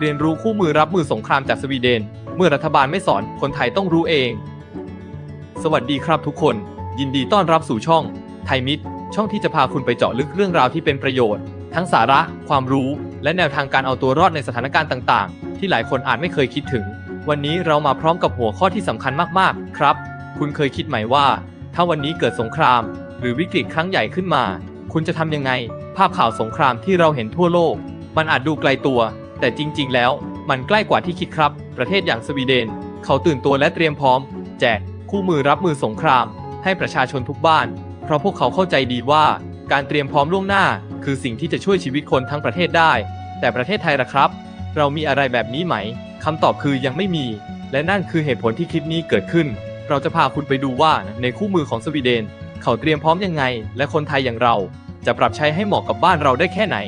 เรียนรู้คู่มือรับมือสงครามจากสวีเดน เมื่อรัฐบาลไม่สอนคนไทยต้องรู้เอง สวัสดีครับทุกคน ยินดีต้อนรับสู่ช่องไทยมิตรช่องที่จะพาคุณไปเจาะลึกเรื่องราวที่เป็นประโยชน์ ทั้งสาระ ความรู้ และแนวทางการเอาตัวรอดในสถานการณ์ต่างๆ ที่หลายคนอาจไม่เคยคิดถึง วันนี้เรามาพร้อมกับหัวข้อที่สำคัญมากๆ ครับ คุณเคยคิดไหมว่า ถ้าวันนี้เกิดสงคราม หรือวิกฤตครั้งใหญ่ขึ้นมา คุณจะทำยังไง ภาพข่าวสงครามที่เราเห็นทั่วโลก มันอาจดูไกลตัว แต่จริง ๆ แล้วมันใกล้กว่าที่คิดครับ ประเทศอย่างสวีเดน เขาตื่นตัวและเตรียมพร้อม แจกคู่มือรับมือสงคราม ให้ประชาชนทุกบ้าน เพราะพวกเขาเข้าใจดีว่า การเตรียมพร้อมล่วงหน้า คือสิ่งที่จะช่วยชีวิตคนทั้งประเทศได้ แต่ประเทศไทยล่ะครับ เรามีอะไรแบบนี้ไหมคำตอบคือยังไม่มี และนั่นคือเหตุผลที่คลิปนี้เกิดขึ้น เราจะพาคุณไปดูว่าในคู่มือของสวีเดน เขาเตรียมพร้อมยังไง และคนไทยอย่างเรา จะปรับใช้ให้เหมาะกับบ้านเราได้แค่ไหน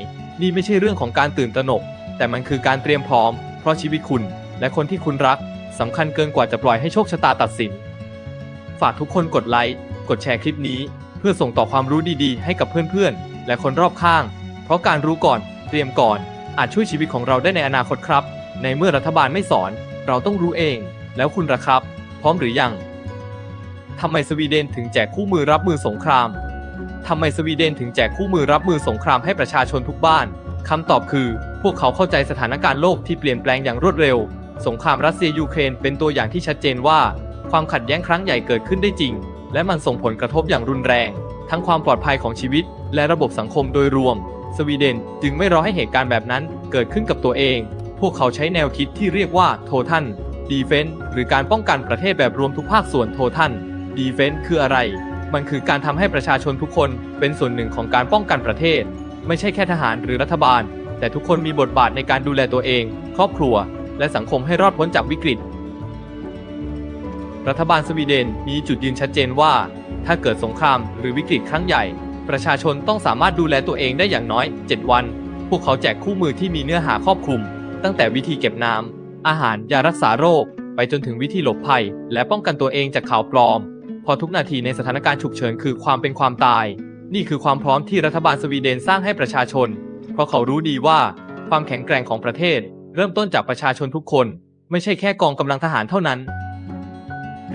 นี่ไม่ใช่เรื่องของการตื่นตระหนก แต่มันคือการเตรียมพร้อม เพราะชีวิตคุณ และคนที่คุณรักสำคัญเกินกว่าจะปล่อยให้โชคชะตาตัดสิน ฝากทุกคนกดไลค์ กดแชร์คลิปนี้ เพื่อส่งต่อความรู้ดีๆ ให้กับเพื่อนๆ และคนรอบข้าง เพราะการรู้ก่อน เตรียมก่อน อาจช่วยชีวิตของเราได้ในอนาคตครับ ในเมื่อรัฐบาลไม่สอน เราต้องรู้เอง แล้วคุณล่ะครับ พร้อมหรือยังทำไมสวีเดนถึงแจกคู่มือรับมือสงครามทำไมสวีเดนถึงแจกคู่มือรับมือสงครามให้ประชาชนทุกบ้าน คำตอบคือ พวกเขาเข้าใจสถานการณ์โลกที่เปลี่ยนแปลงอย่างรวดเร็ว สงครามรัสเซียยูเครนเป็นตัวอย่างที่ชัดเจนว่า ความขัดแย้งครั้งใหญ่เกิดขึ้นได้จริง และมันส่งผลกระทบอย่างรุนแรง ทั้งความปลอดภัยของชีวิต และระบบสังคมโดยรวม สวีเดนจึงไม่รอให้เหตุการณ์แบบนั้นเกิดขึ้นกับตัวเอง พวกเขาใช้แนวคิดที่เรียกว่าโททันดีเฟนหรือการป้องกันประเทศแบบรวมทุกภาคส่วนโททันดีเฟนคืออะไร มันคือการทำให้ประชาชนทุกคนเป็นส่วนหนึ่งของการป้องกันประเทศ ไม่ใช่แค่ทหารหรือรัฐบาล แต่ทุกคนมีบทบาทในการดูแลตัวเอง ครอบครัว และสังคมให้รอดพ้นจากวิกฤต รัฐบาลสวีเดนมีจุดยืนชัดเจนว่า ถ้าเกิดสงครามหรือวิกฤตครั้งใหญ่ ประชาชนต้องสามารถดูแลตัวเองได้อย่างน้อย 7 วัน พวกเขาแจกคู่มือที่มีเนื้อหาครอบคลุม ตั้งแต่วิธีเก็บน้ำอาหารยารักษาโรค ไปจนถึงวิธีหลบภัย และป้องกันตัวเองจากข่าวปลอมเพอทุกนาทีในสถานการณ์ฉุกเฉินคือความเป็นความตาย นี่คือความพร้อมที่รัฐบาลสวีเดนสร้างให้ประชาชน เพราะเขารู้ดีว่าความแข็งแกร่งของประเทศ เริ่มต้นจากประชาชนทุกคน ไม่ใช่แค่กองกำลังทหารเท่านั้น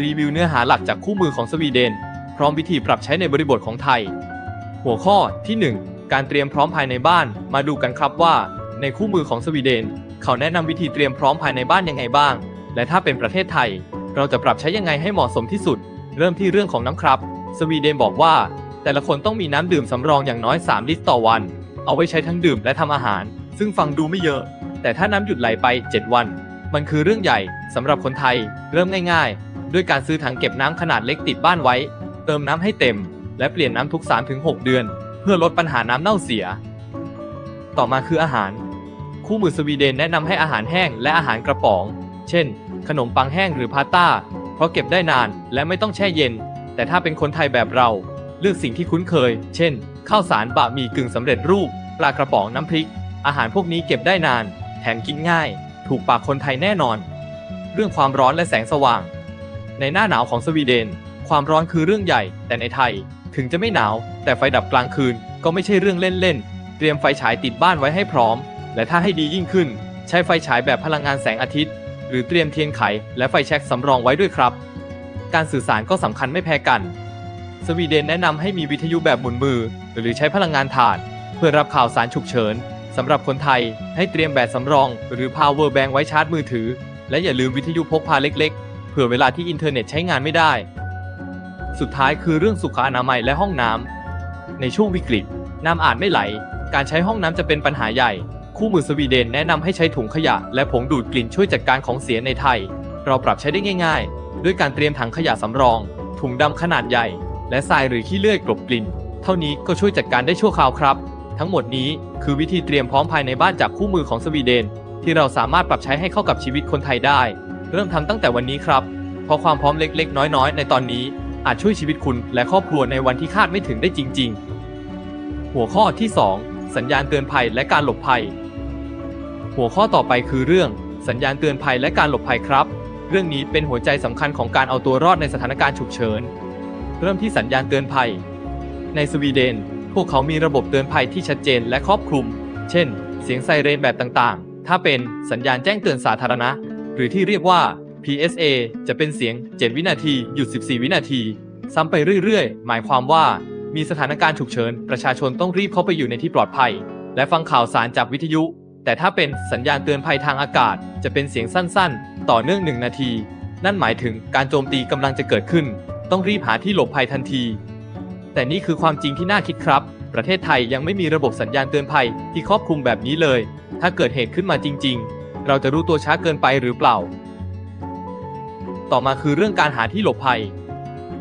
รีวิวเนื้อหาหลักจากคู่มือของสวีเดน พร้อมวิธีปรับใช้ในบริบทของไทย หัวข้อที่ 1 การเตรียมพร้อมภายในบ้าน มาดูกันครับว่า ในคู่มือของสวีเดน เขาแนะนำวิธีเตรียมพร้อมภายในบ้านยังไงบ้าง และถ้าเป็นประเทศไทย เราจะปรับใช้ยังไงให้เหมาะสมที่สุด เริ่มที่เรื่องของน้ำครับ สวีเดนบอกว่า แต่ละคนต้องมีน้ำดื่มสำรองอย่างน้อย 3 ลิตรต่อวัน เอาไว้ใช้ทั้งดื่มและทำอาหาร ซึ่งฟังดูไม่เยอะ แต่ถ้าน้ำหยุดไหลไป 7 วัน มันคือเรื่องใหญ่สำหรับคนไทย เริ่มง่าย ๆ ด้วยการซื้อถังเก็บน้ำขนาดเล็กติดบ้านไว้ เติมน้ำให้เต็ม และเปลี่ยนน้ำทุก 3-6 เดือน เพื่อลดปัญหาน้ำเน่าเสีย ต่อมาคืออาหาร คู่มือสวีเดนแนะนำให้อาหารแห้งและอาหารกระป๋อง เช่น ขนมปังแห้งหรือพาสต้า เพราะเก็บได้นานและไม่ต้องแช่เย็น แต่ถ้าเป็นคนไทยแบบเรา เลือกสิ่งที่คุ้นเคย เช่น ข้าวสารบะหมี่กึ่งสำเร็จรูป ปลากระป๋องน้ำพริก อาหารพวกนี้เก็บได้นาน แถมกินง่าย ถูกปากคนไทยแน่นอน เรื่องความร้อนและแสงสว่าง ในหน้าหนาวของสวีเดน ความร้อนคือเรื่องใหญ่ แต่ในไทย ถึงจะไม่หนาว แต่ไฟดับกลางคืนก็ไม่ใช่เรื่องเล่นๆ เตรียมไฟฉายติดบ้านไว้ให้พร้อม และถ้าให้ดียิ่งขึ้น ใช้ไฟฉายแบบพลังงานแสงอาทิตย์ หรือเตรียมเทียนไข และไฟแช็กสำรองไว้ด้วยครับ การสื่อสารก็สำคัญไม่แพ้กัน สวีเดนแนะนำให้มีวิทยุแบบหมุนมือ หรือใช้พลังงานถ่าน เพื่อรับข่าวสารฉุกเฉินสำหรับคนไทยให้เตรียมแบตสำรอง หรือ power bank ไว้ชาร์จมือถือ และอย่าลืมวิทยุพกพาเล็กๆ เผื่อเวลาที่อินเทอร์เน็ตใช้งานไม่ได้ สุดท้ายคือเรื่องสุขอนามัยและห้องน้ำในช่วงวิกฤต น้ำอาจไม่ไหล การใช้ห้องน้ำจะเป็นปัญหาใหญ่ คู่มือสวีเดนแนะนำให้ใช้ถุงขยะ และผงดูดกลิ่นช่วยจัดการของเสียในไทย เราปรับใช้ได้ง่าย ๆ ด้วยการเตรียมถังขยะสำรอง ถุงดำขนาดใหญ่ และทรายหรือขี้เลื่อยกลบกลิ่น เท่านี้ก็ช่วยจัดการได้ชั่วคราวครับ ทั้งหมดนี้คือวิธีเตรียมพร้อมภายในบ้านจากคู่มือของสวีเดน ที่เราสามารถปรับใช้ให้เข้ากับชีวิตคนไทยได้ เริ่มทำตั้งแต่วันนี้ครับเพราะความพร้อมเล็กๆ น้อยๆ ในตอนนี้อาจช่วยชีวิตคุณและครอบครัวในวันที่คาดไม่ถึงได้จริง ๆ หัวข้อที่ 2 สัญญาณเตือนภัยและการหลบภัย หัวข้อต่อไปคือเรื่อง สัญญาณเตือนภัยและการหลบภัยครับ เรื่องนี้เป็นหัวใจสำคัญของการเอาตัวรอดในสถานการณ์ฉุกเฉิน เริ่มที่สัญญาณเตือนภัย ในสวีเดน พวกเขามีระบบเตือนภัยที่ชัดเจนและครอบคลุม เช่น เสียงไซเรนแบบต่างๆ ถ้าเป็นสัญญาณแจ้งเตือนสาธารณะ หรือที่เรียกว่า PSA จะเป็นเสียง 7 วินาที หยุด 14 วินาที ซ้ำไปเรื่อยๆ หมายความว่ามีสถานการณ์ฉุกเฉิน ประชาชนต้องรีบเข้าไปอยู่ในที่ปลอดภัย และฟังข่าวสารจากวิทยุ แต่ถ้าเป็นสัญญาณเตือนภัยทางอากาศ จะเป็นเสียงสั้นๆ ต่อเนื่อง 1 นาที นั่นหมายถึงการโจมตีกำลังจะเกิดขึ้น ต้องรีบหาที่หลบภัยทันที แต่นี่คือความจริงที่น่าคิดครับ ประเทศไทยยังไม่มีระบบสัญญาณเตือนภัยที่ครอบคลุมแบบนี้เลย ถ้าเกิดเหตุขึ้นมาจริง ๆ เราจะรู้ตัวช้าเกินไปหรือเปล่า ต่อมาคือเรื่องการหาที่หลบภัย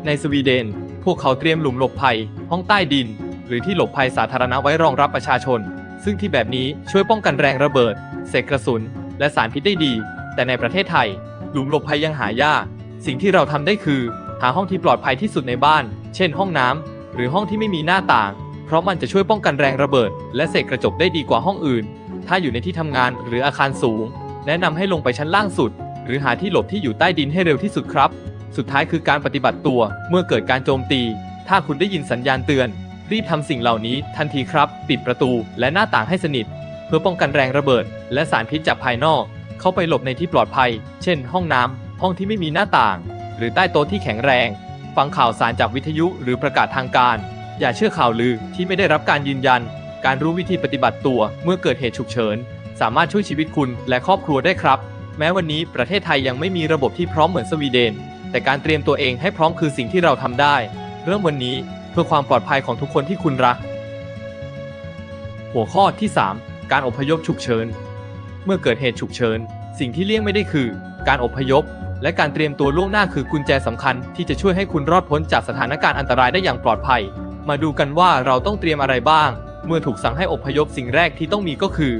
ในสวีเดน พวกเขาเตรียมหลุมหลบภัย ห้องใต้ดิน หรือที่หลบภัยสาธารณะไว้รองรับประชาชน ซึ่งที่แบบนี้ช่วยป้องกันแรงระเบิด เศษกระสุน และสารพิษได้ดี แต่ในประเทศไทย หลุมหลบภัยยังหายาก สิ่งที่เราทำได้คือ หาห้องที่ปลอดภัยที่สุดในบ้าน เช่น ห้องน้ำหรือห้องที่ไม่มีหน้าต่าง เพราะมันจะช่วยป้องกันแรงระเบิด และเศษกระจกได้ดีกว่าห้องอื่น ถ้าอยู่ในที่ทำงานหรืออาคารสูง แนะนำให้ลงไปชั้นล่างสุด หรือหาที่หลบที่อยู่ใต้ดินให้เร็วที่สุดครับ สุดท้ายคือการปฏิบัติตัวเมื่อเกิดการโจมตี ถ้าคุณได้ยินสัญญาณเตือน รีบทำสิ่งเหล่านี้ทันทีครับ ปิดประตูและหน้าต่างให้สนิท เพื่อป้องกันแรงระเบิด และสารพิษจากภายนอก เข้าไปหลบในที่ปลอดภัย เช่น ห้องน้ำห้องที่ไม่มีหน้าต่าง หรือใต้โต๊ะที่แข็งแรง ฟังข่าวสารจากวิทยุหรือประกาศทางการ อย่าเชื่อข่าวลือที่ไม่ได้รับการยืนยัน การรู้วิธีปฏิบัติตัวเมื่อเกิดเหตุฉุกเฉิน สามารถช่วยชีวิตคุณและครอบครัวได้ครับ แม้วันนี้ประเทศไทยยังไม่มีระบบที่พร้อมเหมือนสวีเดน แต่การเตรียมตัวเองให้พร้อมคือสิ่งที่เราทำได้ เริ่มวันนี้เพื่อความปลอดภัยของทุกคนที่คุณรัก หัวข้อที่ 3 การอพยพฉุกเฉิน เมื่อเกิดเหตุฉุกเฉิน สิ่งที่เลี่ยงไม่ได้คือ การอพยพ และการเตรียมตัวล่วงหน้าคือกุญแจสำคัญที่จะช่วยให้คุณรอดพ้นจากสถานการณ์อันตรายได้อย่างปลอดภัย มาดูกันว่าเราต้องเตรียมอะไรบ้าง เมื่อถูกสั่งให้อพยพสิ่งแรกที่ต้องมีก็คือ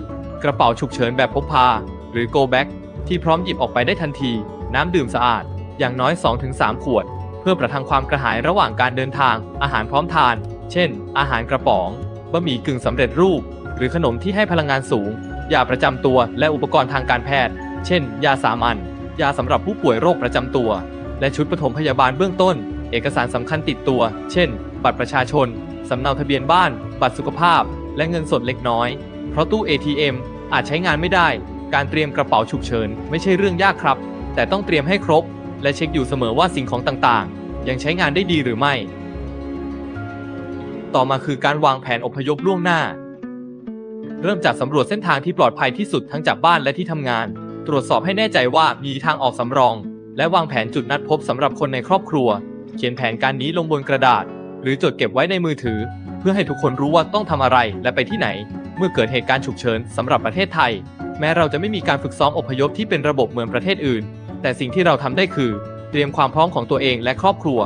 กระเป๋าฉุกเฉินแบบพกพา หรือ go back ที่พร้อมหยิบออกไปได้ทันที น้ำดื่มสะอาด อย่างน้อย 2-3 ขวด เพื่อประทังความกระหายระหว่างการเดินทาง อาหารพร้อมทาน เช่น อาหารกระป๋อง บะหมี่กึ่งสำเร็จรูป หรือขนมที่ให้พลังงานสูง ยาประจำตัว และอุปกรณ์ทางการแพทย์ เช่น ยาสามัญ ยาสำหรับผู้ป่วยโรคประจำตัว และชุดปฐมพยาบาลเบื้องต้น เอกสารสำคัญติดตัว เช่น บัตรประชาชน สำเนาทะเบียนบ้าน บัตรสุขภาพ และเงินสดเล็กน้อย เพราะตู้ ATM อาจใช้งานไม่ได้ การเตรียมกระเป๋าฉุกเฉิน ไม่ใช่เรื่องยากครับ แต่ต้องเตรียมให้ครบ และเช็คอยู่เสมอว่าสิ่งของต่างๆ ยังใช้งานได้ดีหรือไม่ ต่อมาคือการวางแผนอพยพล่วงหน้า เริ่มจากสำรวจเส้นทางที่ปลอดภัยที่สุดทั้งจากบ้านและที่ทำงาน ตรวจสอบให้แน่ใจว่ามีทางออกสำรอง และวางแผนจุดนัดพบสำหรับคนในครอบครัว เขียนแผนการนี้ลงบนกระดาษ หรือจดเก็บไว้ในมือถือ เพื่อให้ทุกคนรู้ว่าต้องทำอะไรและไปที่ไหน เมื่อเกิดเหตุการณ์ฉุกเฉินสำหรับประเทศไทย แม้เราจะไม่มีการฝึกซ้อมอพยพที่เป็นระบบเหมือนประเทศอื่น แต่สิ่งที่เราทำได้คือ เตรียมความพร้อมของตัวเองและครอบครัว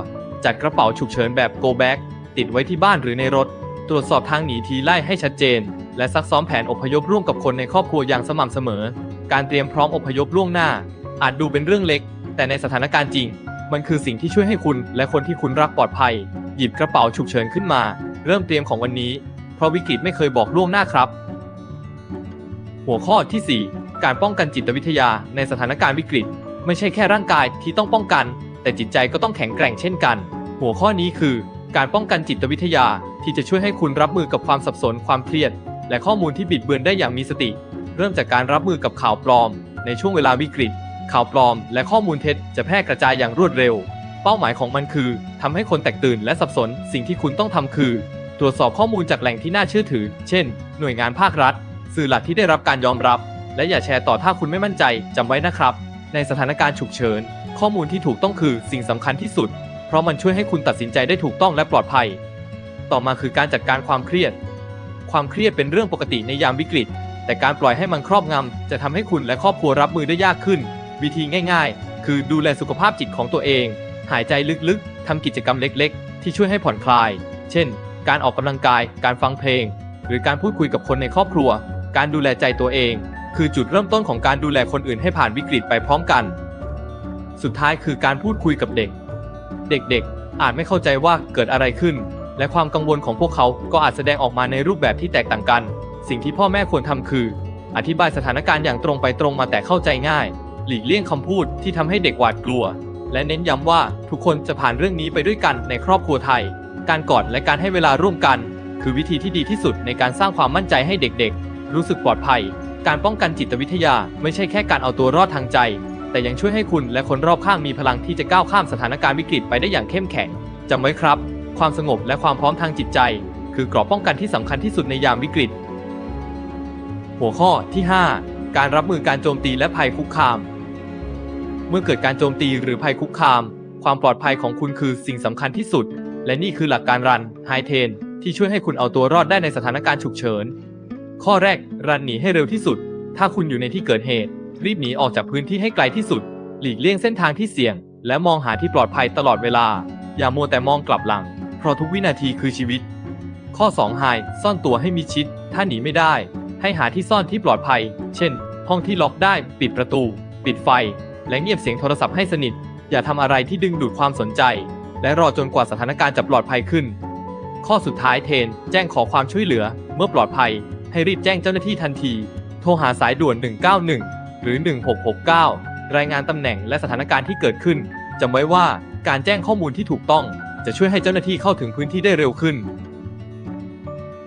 จัดกระเป๋าฉุกเฉินแบบ go back ติดไว้ที่บ้านหรือในรถ ตรวจสอบทางหนีทีไล่ให้ชัดเจน และซักซ้อมแผนอพยพร่วมกับคนในครอบครัวอย่างสม่ำเสมอ การเตรียมพร้อมอพยพล่วงหน้า อาจดูเป็นเรื่องเล็ก แต่ในสถานการณ์จริง มันคือสิ่งที่ช่วยให้คุณและคนที่คุณรักปลอดภัย หยิบกระเป๋าฉุกเฉินขึ้นมา เริ่มเตรียมของวันนี้ เพราะวิกฤตไม่เคยบอกล่วงหน้าครับ หัวข้อทีสี่4 การป้องกันจิตวิทยาในสถานการณ์วิกฤต ไม่ใช่แค่ร่างกายที่ต้องป้องกัน แต่จิตใจก็ต้องแข็งแกร่งเช่นกัน หัวข้อนี้คือ การป้องกันจิตวิทยา ที่จะช่วยให้คุณรับมือกับความสับสนความเครียด และข้อมูลที่บิดเบือนได้อย่างมีสติ เริ่มจากการรับมือกับข่าวปลอม ในช่วงเวลาวิกฤต ข่าวปลอม และข้อมูลเท็จจะแพร่กระจายอย่างรวดเร็ว เป้าหมายของมันคือทำให้คนแตกตื่นและสับสน สิ่งที่คุณต้องทำคือ ตรวจสอบข้อมูลจากแหล่งที่น่าเชื่อถือ เช่น หน่วยงานภาครัฐ สื่อหลักที่ได้รับการยอมรับ และอย่าแชร์ต่อถ้าคุณไม่มั่นใจจำไว้นะครับ ในสถานการณ์ฉุกเฉิน ข้อมูลที่ถูกต้องคือสิ่งสำคัญที่สุด เพราะมันช่วยให้คุณตัดสินใจได้ถูกต้องและปลอดภัย ต่อมาคือการจัดการความเครียด ความเครียดเป็นเรื่องปกติในยามวิกฤต แต่การปล่อยให้มันครอบงำ จะทำให้คุณและครอบครัวรับมือได้ยากขึ้น วิธีง่าย ๆ คือดูแลสุขภาพจิตของตัวเอง หายใจลึกๆทำกิจกรรมเล็กๆ ที่ช่วยให้ผ่อนคลาย เช่น การออกกำลังกาย การฟังเพลง หรือการพูดคุยกับคนในครอบครัว การดูแลใจตัวเอง คือจุดเริ่มต้นของการดูแลคนอื่นให้ผ่านวิกฤตไปพร้อมกัน สุดท้ายคือการพูดคุยกับเด็ก เด็กๆ อาจไม่เข้าใจว่าเกิดอะไรขึ้น และความกังวลของพวกเขาก็อาจแสดงออกมาในรูปแบบที่แตกต่างกัน สิ่งที่พ่อแม่ควรทำคือ อธิบายสถานการณ์อย่างตรงไปตรงมาแต่เข้าใจง่าย หลีกเลี่ยงคำพูดที่ทำให้เด็กหวาดกลัว และเน้นย้ำว่าทุกคนจะผ่านเรื่องนี้ไปด้วยกันในครอบครัวไทย การกอดและการให้เวลาร่วมกัน คือวิธีที่ดีที่สุดในการสร้างความมั่นใจให้เด็กๆ รู้สึกปลอดภัย การป้องกันจิตวิทยาไม่ใช่แค่การเอาตัวรอดทางใจ แต่ยังช่วยให้คุณและคนรอบข้างมีพลังที่จะก้าวข้ามสถานการณ์วิกฤตไปได้อย่างเข้มแข็งจำไว้ครับ ความสงบและความพร้อมทางจิตใจ คือเกราะป้องกันที่สำคัญที่สุดในยามวิกฤต หัวข้อที่ 5 การรับมือการโจมตีและภัยคุกคาม เมื่อเกิดการโจมตีหรือภัยคุกคาม ความปลอดภัยของคุณคือสิ่งสำคัญที่สุด และนี่คือหลักการรันไฮเทนที่ช่วยให้คุณเอาตัวรอดได้ในสถานการณ์ฉุกเฉิน ข้อแรก รันหนีให้เร็วที่สุด ถ้าคุณอยู่ในที่เกิดเหตุ รีบหนีออกจากพื้นที่ให้ไกลที่สุด หลีกเลี่ยงเส้นทางที่เสี่ยง และมองหาที่ปลอดภัยตลอดเวลา อย่ามัวแต่มองกลับหลัง เพราะทุกวินาทีคือชีวิต ข้อ2 Hide ซ่อนตัวให้มิชิด ถ้าหนีไม่ได้ ให้หาที่ซ่อนที่ปลอดภัย เช่น ห้องที่ล็อกได้ ปิดประตู ปิดไฟ และเงียบเสียงโทรศัพท์ให้สนิท อย่าทำอะไรที่ดึงดูดความสนใจ และรอจนกว่าสถานการณ์จะปลอดภัยขึ้น ข้อสุดท้ายเทน แจ้งขอความช่วยเหลือ เมื่อปลอดภัย ให้รีบแจ้งเจ้าหน้าที่ทันที โทรหาสายด่วน 191 หรือ 1669 รายงานตำแหน่งและสถานการณ์ที่เกิดขึ้นจำไว้ว่าการแจ้งข้อมูลที่ถูกต้อง จะช่วยให้เจ้าหน้าที่เข้าถึงพื้นที่ได้เร็วขึ้น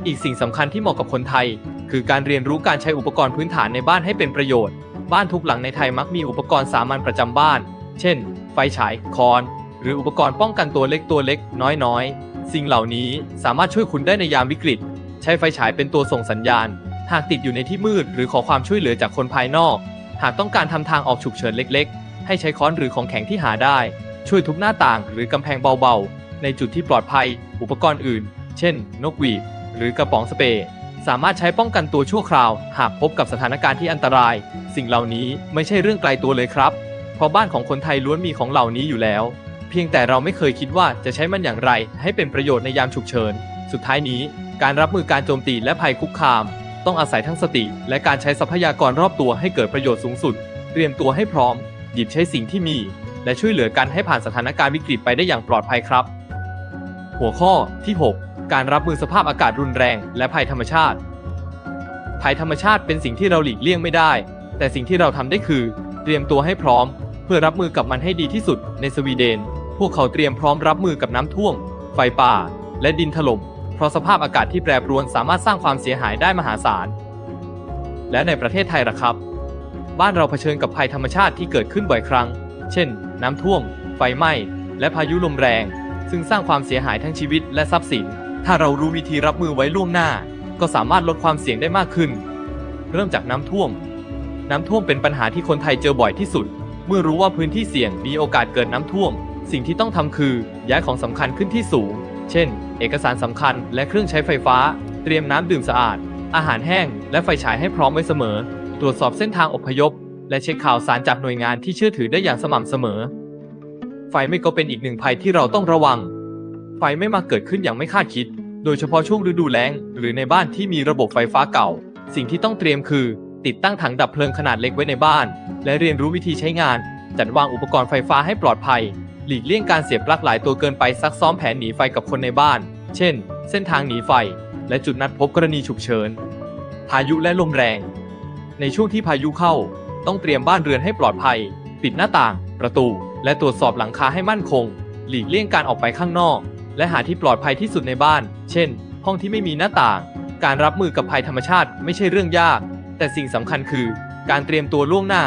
อีกสิ่งสำคัญที่เหมาะกับคนไทย คือการเรียนรู้การใช้อุปกรณ์พื้นฐานในบ้านให้เป็นประโยชน์ บ้านทุกหลังในไทยมักมีอุปกรณ์สามัญประจำบ้าน เช่น ไฟฉาย คอน หรืออุปกรณ์ป้องกันตัวเล็กตัวเล็ก น้อยๆ สิ่งเหล่านี้สามารถช่วยคุณได้ในยามวิกฤต ใช้ไฟฉายเป็นตัวส่งสัญญาณ หากติดอยู่ในที่มืดหรือขอความช่วยเหลือจากคนภายนอก หากต้องการทำทางออกฉุกเฉินเล็กๆ ให้ใช้ค้อนหรือของแข็งที่หาได้ ช่วยทุบหน้าต่างหรือกำแพงเบาๆ ในจุดที่ปลอดภัย อุปกรณ์อื่น เช่น นกหวีดหรือกระป๋องสเปรย์สามารถใช้ป้องกันตัวชั่วคราว หากพบกับสถานการณ์ที่อันตราย สิ่งเหล่านี้ไม่ใช่เรื่องไกลตัวเลยครับ เพราะบ้านของคนไทยล้วนมีของเหล่านี้อยู่แล้ว เพียงแต่เราไม่เคยคิดว่าจะใช้มันอย่างไร ให้เป็นประโยชน์ในยามฉุกเฉิน สุดท้ายนี้ การรับมือการโจมตีและภัยคุกคาม ต้องอาศัยทั้งสติ และการใช้ทรัพยากรรอบตัวให้เกิดประโยชน์สูงสุด เตรียมตัวให้พร้อม หยิบใช้สิ่งที่มี และช่วยเหลือกันให้ผ่านสถานการณ์วิกฤตไปได้อย่างปลอดภัยครับ หัวข้อที่ 6 การรับมือสภาพอากาศรุนแรง และภัยธรรมชาติ ภัยธรรมชาติเป็นสิ่งที่เราหลีกเลี่ยงไม่ได้ แต่สิ่งที่เราทำได้คือ เตรียมตัวให้พร้อม เพื่อรับมือกับมันให้ดีที่สุด ในสวีเดน พวกเขาเตรียมพร้อมรับมือกับน้ำท่วม ไฟป่า และดินถล่ม เพราะสภาพอากาศที่แปรปรวนสามารถสร้างความเสียหายได้มหาศาล และในประเทศไทยล่ะครับ บ้านเราเผชิญกับภัยธรรมชาติที่เกิดขึ้นบ่อยครั้ง เช่น น้ำท่วม ไฟไหม้ และพายุลมแรง ซึ่งสร้างความเสียหายทั้งชีวิตและทรัพย์สิน ถ้าเรารู้วิธีรับมือไว้ล่วงหน้า ก็สามารถลดความเสี่ยงได้มากขึ้น เริ่มจากน้ำท่วม น้ำท่วมเป็นปัญหาที่คนไทยเจอบ่อยที่สุด เมื่อรู้ว่าพื้นที่เสี่ยงมีโอกาสเกิดน้ำท่วม สิ่งที่ต้องทำคือย้ายของสำคัญขึ้นที่สูง เช่น เอกสารสำคัญและเครื่องใช้ไฟฟ้า เตรียมน้ำดื่มสะอาด อาหารแห้ง และไฟฉายให้พร้อมไว้เสมอ ตรวจสอบเส้นทางอพยพ และเช็คข่าวสารจากหน่วยงานที่เชื่อถือได้อย่างสม่ำเสมอ ไฟไหม่ก็เป็นอีกหนึ่งภัยที่เราต้องระวัง ไฟไม่มาเกิดขึ้นอย่างไม่คาดคิด โดยเฉพาะช่วงฤดูแล้ง หรือในบ้านที่มีระบบไฟฟ้าเก่า สิ่งที่ต้องเตรียมคือ ติดตั้งถังดับเพลิงขนาดเล็กไว้ในบ้าน และเรียนรู้วิธีใช้งาน จัดวางอุปกรณ์ไฟฟ้าให้ปลอดภัย หลีกเลี่ยงการเสียบปลั๊กหลายตัวเกินไปซักซ้อมแผนหนีไฟกับคนในบ้าน เช่น เส้นทางหนีไฟ และจุดนัดพบกรณีฉุกเฉิน พายุและลมแรง ในช่วงที่พายุเข้า ต้องเตรียมบ้านเรือนให้ปลอดภัย ปิดหน้าต่าง ประตู และตรวจสอบหลังคาให้มั่นคง หลีกเลี่ยงการออกไปข้างนอก และหาที่ปลอดภัยที่สุดในบ้าน เช่น ห้องที่ไม่มีหน้าต่าง การรับมือกับภัยธรรมชาติไม่ใช่เรื่องยาก แต่สิ่งสำคัญคือ การเตรียมตัวล่วงหน้า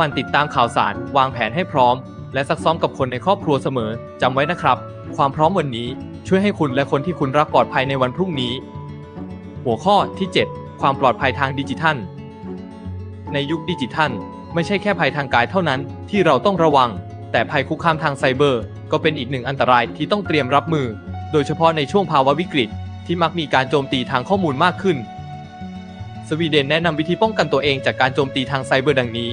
มันติดตามข่าวสาร วางแผนให้พร้อม และซักซ้อมกับคนในครอบครัวเสมอ จำไว้นะครับ ความพร้อมวันนี้ช่วยให้คุณและคนที่คุณรักปลอดภัยในวันพรุ่งนี้ หัวข้อที่ 7 ความปลอดภัยทางดิจิทัล ในยุคดิจิทัล ไม่ใช่แค่ภัยทางกายเท่านั้นที่เราต้องระวัง แต่ภัยคุกคามทางไซเบอร์ ก็เป็นอีกหนึ่งอันตรายที่ต้องเตรียมรับมือ โดยเฉพาะในช่วงภาวะวิกฤต ที่มักมีการโจมตีทางข้อมูลมากขึ้น สวีเดนแนะนำวิธีป้องกันตัวเองจากการโจมตีทางไซเบอร์ดังนี้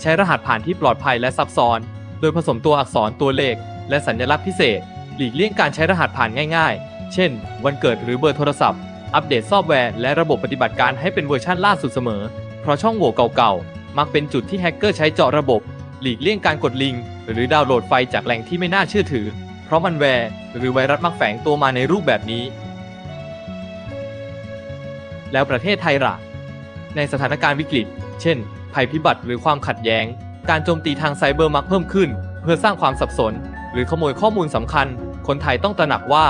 ใช้รหัสผ่านที่ปลอดภัยและซับซ้อน ดยผสมตัวอักษรตัวเลข และสัญลักษณ์พิเศษ หลีกเลี่ยงการใช้รหัสผ่านง่ายๆ เช่น วันเกิดหรือเบอร์โทรศัพท์ อัปเดตซอฟต์แวร์และระบบปฏิบัติการให้เป็นเวอร์ชันล่าสุดเสมอ เพราะช่องโหว่เก่าๆ มักเป็นจุดที่แฮกเกอร์ใช้เจาะระบบ หลีกเลี่ยงการกดลิงก์หรือดาวน์โหลดไฟล์จากแหล่งที่ไม่น่าเชื่อถือ เพราะมันแวร์หรือไวรัสมักแฝงตัวมาในรูปแบบนี้ แล้วประเทศไทยล่ะในสถานการณ์วิกฤต เช่น ภัยพิบัติหรือความขัดแย้ง การโจมตีทางไซเบอร์มักเพิ่มขึ้น เพื่อสร้างความสับสน หรือขโมยข้อมูลสำคัญ คนไทยต้องตระหนักว่า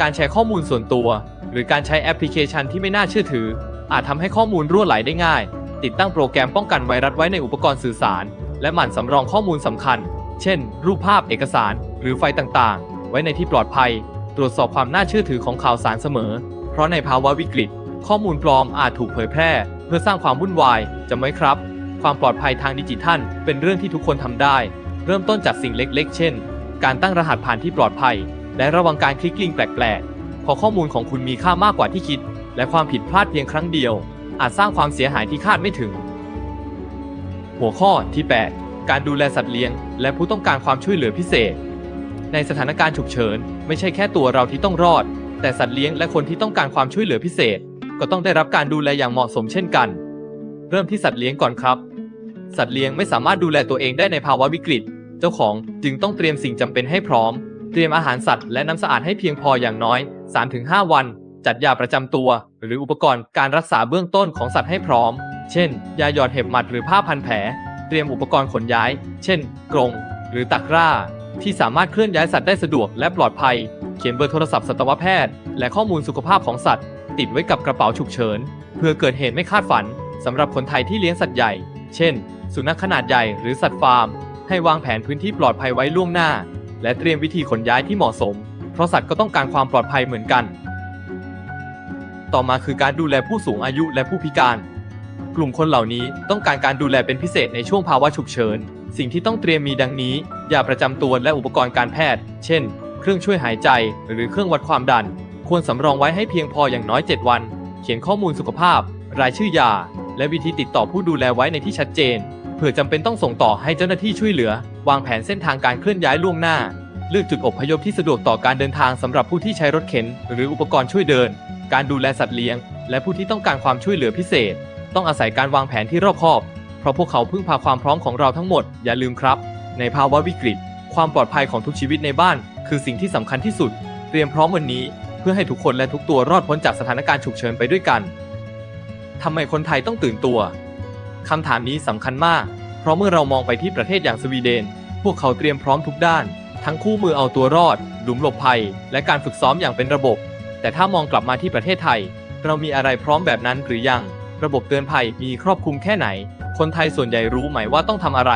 การแชร์ข้อมูลส่วนตัว หรือการใช้แอปพลิเคชันที่ไม่น่าเชื่อถือ อาจทำให้ข้อมูลรั่วไหลได้ง่าย ติดตั้งโปรแกรมป้องกันไวรัสไว้ในอุปกรณ์สื่อสาร และหมั่นสำรองข้อมูลสำคัญ เช่น รูปภาพเอกสาร หรือไฟล์ต่างๆ ไว้ในที่ปลอดภัย ตรวจสอบความน่าเชื่อถือของข่าวสารเสมอ เพราะในภาวะวิกฤต ข้อมูลปลอมอาจถูกเผยแพร่ เพื่อสร้างความวุ่นวายจำไว้ครับ ความปลอดภัยทางดิจิทัล เป็นเรื่องที่ทุกคนทำได้ เริ่มต้นจากสิ่งเล็กๆ เช่น การตั้งรหัสผ่านที่ปลอดภัย และระวังการคลิกลิงก์แปลกๆเพราะข้อมูลของคุณมีค่ามากกว่าที่คิด และความผิดพลาดเพียงครั้งเดียว อาจสร้างความเสียหายที่คาดไม่ถึง หัวข้อที่ 8 การดูแลสัตว์เลี้ยง และผู้ต้องการความช่วยเหลือพิเศษ ในสถานการณ์ฉุกเฉิน ไม่ใช่แค่ตัวเราที่ต้องรอด แต่สัตว์เลี้ยงและคนที่ต้องการความช่วยเหลือพิเศษ ก็ต้องได้รับการดูแลอย่างเหมาะสมเช่นกัน เริ่มที่สัตว์เลี้ยงก่อนครับ สัตว์เลี้ยงไม่สามารถดูแลตัวเองได้ในภาวะวิกฤต เจ้าของจึงต้องเตรียมสิ่งจำเป็นให้พร้อม เตรียมอาหารสัตว์และน้ำสะอาดให้เพียงพออย่างน้อย 3-5 วัน จัดยาประจำตัว หรืออุปกรณ์การรักษาเบื้องต้นของสัตว์ให้พร้อม เช่น ยาหยอดเห็บหมัดหรือผ้าพันแผล เตรียมอุปกรณ์ขนย้าย เช่น กรง หรือตักร่าที่สามารถเคลื่อนย้ายสัตว์ได้สะดวกและปลอดภัย เขียนเบอร์โทรศัพท์สัตวแพทย์ และข้อมูลสุขภาพของสัตว์ ติดไว้กับกระเป๋าฉุกเฉิน เพื่อเกิดเหตุไม่คาดฝันสำหรับคนไทยที่เลี้ยงสัตว์ใหญ่ เช่น สุนัขขนาดใหญ่หรือสัตว์ฟาร์ม ให้วางแผนพื้นที่ปลอดภัยไว้ล่วงหน้า และเตรียมวิธีขนย้ายที่เหมาะสม เพราะสัตว์ก็ต้องการความปลอดภัยเหมือนกัน ต่อมาคือการดูแลผู้สูงอายุและผู้พิการ กลุ่มคนเหล่านี้ต้องการการดูแลเป็นพิเศษในช่วงภาวะฉุกเฉิน สิ่งที่ต้องเตรียมมีดังนี้ยาประจำตัวและอุปกรณ์การแพทย์ เช่น เครื่องช่วยหายใจ หรือเครื่องวัดความดัน ควรสำรองไว้ให้เพียงพออย่างน้อย 7 วัน เขียนข้อมูลสุขภาพ รายชื่อยาและวิธีติดต่อผู้ดูแลไว้ในที่ชัดเจน ผื่อจำเป็นต้องส่งต่อให้เจ้าหน้าที่ช่วยเหลือ วางแผนเส้นทางการเคลื่อนย้ายล่วงหน้า เลือกจุดอพยพที่สะดวกต่อการเดินทางสำหรับผู้ที่ใช้รถเข็น หรืออุปกรณ์ช่วยเดิน การดูแลสัตว์เลี้ยง และผู้ที่ต้องการความช่วยเหลือพิเศษ ต้องอาศัยการวางแผนที่รอบคอบ เพราะพวกเขาพึ่งพาความพร้อมของเราทั้งหมด อย่าลืมครับ ในภาวะวิกฤต ความปลอดภัยของทุกชีวิตในบ้าน คือสิ่งที่สำคัญที่สุด เตรียมพร้อมวันนี้ เพื่อให้ทุกคนและทุกตัวรอดพ้นจากสถานการณ์ฉุกเฉินไปด้วยกันทำไมคนไทยต้องตื่นตัว คำถามนี้สำคัญมาก เพราะเมื่อเรามองไปที่ประเทศอย่างสวีเดน พวกเขาเตรียมพร้อมทุกด้าน ทั้งคู่มือเอาตัวรอด หลุมหลบภัย และการฝึกซ้อมอย่างเป็นระบบ แต่ถ้ามองกลับมาที่ประเทศไทย เรามีอะไรพร้อมแบบนั้นหรือยัง ระบบเตือนภัยมีครอบคลุมแค่ไหน คนไทยส่วนใหญ่รู้ไหมว่าต้องทำอะไร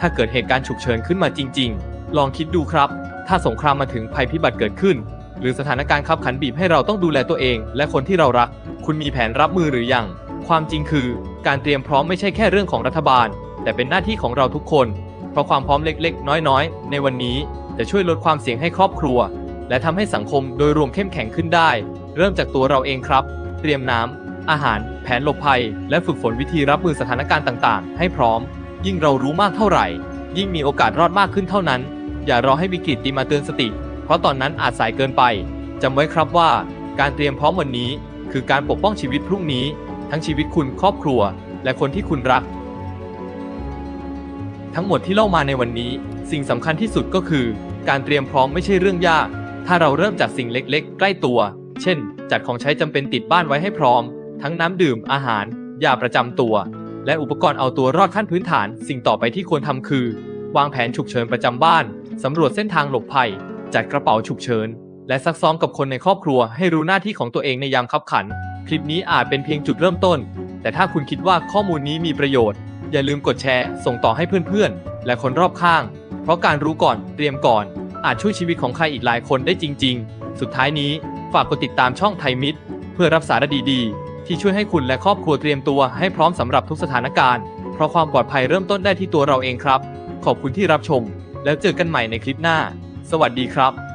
ถ้าเกิดเหตุการณ์ฉุกเฉินขึ้นมาจริง ๆ ลองคิดดูครับ ถ้าสงครามมาถึงภัยพิบัติเกิดขึ้น หรือสถานการณ์ขับขันบีบให้เราต้องดูแลตัวเอง และคนที่เรารัก คุณมีแผนรับมือหรือยัง ความจริงคือการเตรียมพร้อมไม่ใช่แค่เรื่องของรัฐบาล แต่เป็นหน้าที่ของเราทุกคน เพราะความพร้อมเล็กๆ น้อยๆ ในวันนี้จะช่วยลดความเสี่ยงให้ครอบครัว และทำให้สังคมโดยรวมเข้มแข็งขึ้นได้ เริ่มจากตัวเราเองครับ เตรียมน้ำอาหาร แผนหลบภัย และฝึกฝนวิธีรับมือสถานการณ์ต่างๆ ให้พร้อม ยิ่งเรารู้มากเท่าไหร่ ยิ่งมีโอกาสรอดมากขึ้นเท่านั้น อย่ารอให้วิกฤตตีมาเตือนสติ เพราะตอนนั้นอาจสายเกินไปจำไว้ครับว่า การเตรียมพร้อมวันนี้ คือการปกป้องชีวิตพรุ่งนี้ ทั้งชีวิตคุณครอบครัว และคนที่คุณรัก ทั้งหมดที่เล่ามาในวันนี้ สิ่งสำคัญที่สุดก็คือ การเตรียมพร้อมไม่ใช่เรื่องยาก ถ้าเราเริ่มจากสิ่งเล็กๆ ใกล้ตัว เช่น จัดของใช้จำเป็นติดบ้านไว้ให้พร้อม ทั้งน้ำดื่มอาหารยาประจำตัว และอุปกรณ์เอาตัวรอดขั้นพื้นฐาน สิ่งต่อไปที่ควรทำคือ วางแผนฉุกเฉินประจำบ้านสำรวจเส้นทางหลบภัย จัดกระเป๋าฉุกเฉินและซักซ้อมกับคนในครอบครัวให้รู้หน้าที่ของตัวเองในยามคับขัน คลิปนี้อาจเป็นเพียงจุดเริ่มต้น แต่ถ้าคุณคิดว่าข้อมูลนี้มีประโยชน์ อย่าลืมกดแชร์ ส่งต่อให้เพื่อนๆ และคนรอบข้าง เพราะการรู้ก่อนเตรียมก่อน อาจช่วยชีวิตของใครอีกหลายคนได้จริง ๆ สุดท้ายนี้ฝากกดติดตามช่องไทยมิตรเพื่อรับสาระดีๆ ที่ช่วยให้คุณและครอบครัวเตรียมตัวให้พร้อมสำหรับทุกสถานการณ์ เพราะความปลอดภัยเริ่มต้นได้ที่ตัวเราเองครับ ขอบคุณที่รับชม แล้วเจอกันใหม่ในคลิปหน้า สวัสดีครับ